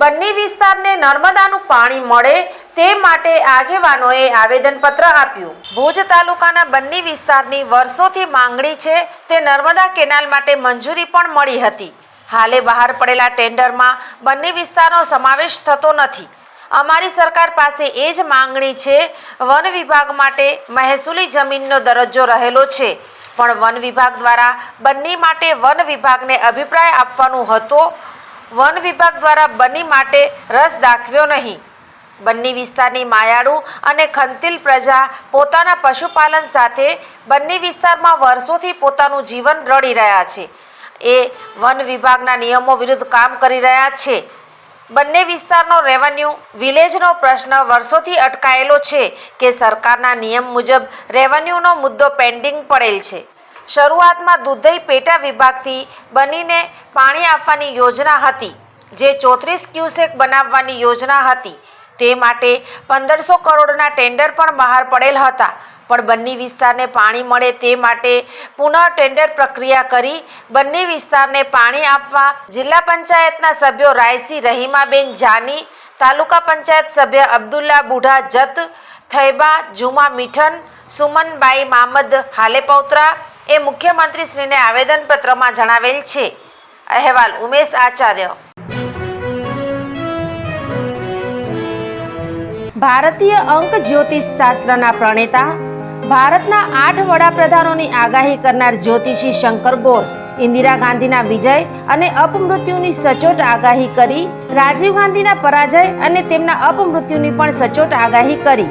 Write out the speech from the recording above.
Banni વિસ્તારને નર્મદાનું પાણી મળે તે માટે આગેવાનોએ આવેદનપત્ર આપ્યું. ભુજ તાલુકાના બન્ની વિસ્તારની વર્ષોથી માંગણી છે તે નર્મદા કેનાલ માટે મંજૂરી પણ મળી હતી. હાલે બહાર પડેલા ટેન્ડરમાં બન્ની વિસ્તારનો સમાવેશ થતો નથી. અમારી સરકાર પાસે એ જ માંગણી છે, વન વિભાગ માટે મહેસૂલી જમીનનો દરજ્જો રહેલો છે. પણ વન વિભાગ દ્વારા બન્ની માટે વન વિભાગને અભિપ્રાય આપવાનો હતો. વન વિભાગ દ્વારા બન્ની માટે રસ દાખવ્યો નહીં. બન્ની વિસ્તારની માયાળુ અને ખંતિલ પ્રજા પોતાના પશુપાલન સાથે બન્ની વિસ્તારમાં વર્ષોથી પોતાનું જીવન રળી રહ્યા છે. એ વન વિભાગના નિયમો વિરુદ્ધ કામ કરી રહ્યા છે. બંને વિસ્તારનો રેવન્યુ વિલેજનો પ્રશ્ન વર્ષોથી અટકાયેલો છે કે સરકારના નિયમ મુજબ રેવન્યુનો મુદ્દો પેન્ડિંગ પડેલ છે. શરૂઆતમાં દુધઈ પેટા વિભાગથી બનીને પાણી આપવાની યોજના હતી, જે ચોત્રીસ ક્યુસેક બનાવવાની યોજના હતી. તે માટે પંદરસો કરોડના ટેન્ડર પણ બહાર પડેલ હતા, પણ બંને વિસ્તારને પાણી મળે તે માટે પુનઃ ટેન્ડર પ્રક્રિયા કરી બંને વિસ્તારને પાણી આપવા જિલ્લા પંચાયતના સભ્યો રાયસી રહીમાબેન જાની, તાલુકા પંચાયત સભ્ય અબ્દુલ્લા બુઢા જત થૈબા જુમા મીઠન, સુમનબાઈ મામદ હાલેપૌત્રા એ મુખ્યમંત્રીશ્રીને આવેદનપત્રમાં જણાવેલ છે. અહેવાલ ઉમેશ આચાર્ય. ભારતીય અંક જ્યોતિષ શાસ્ત્રના પ્રણેતા, ભારતના આઠ વડાપ્રધાનોની આગાહી કરનાર જ્યોતિષી શંકર ગોર, ઇન્દિરા ગાંધીના વિજય અને અપમૃત્યુની સચોટ આગાહી કરી, રાજીવ ગાંધીના પરાજય અને તેમના અપમૃત્યુની પણ સચોટ આગાહી કરી.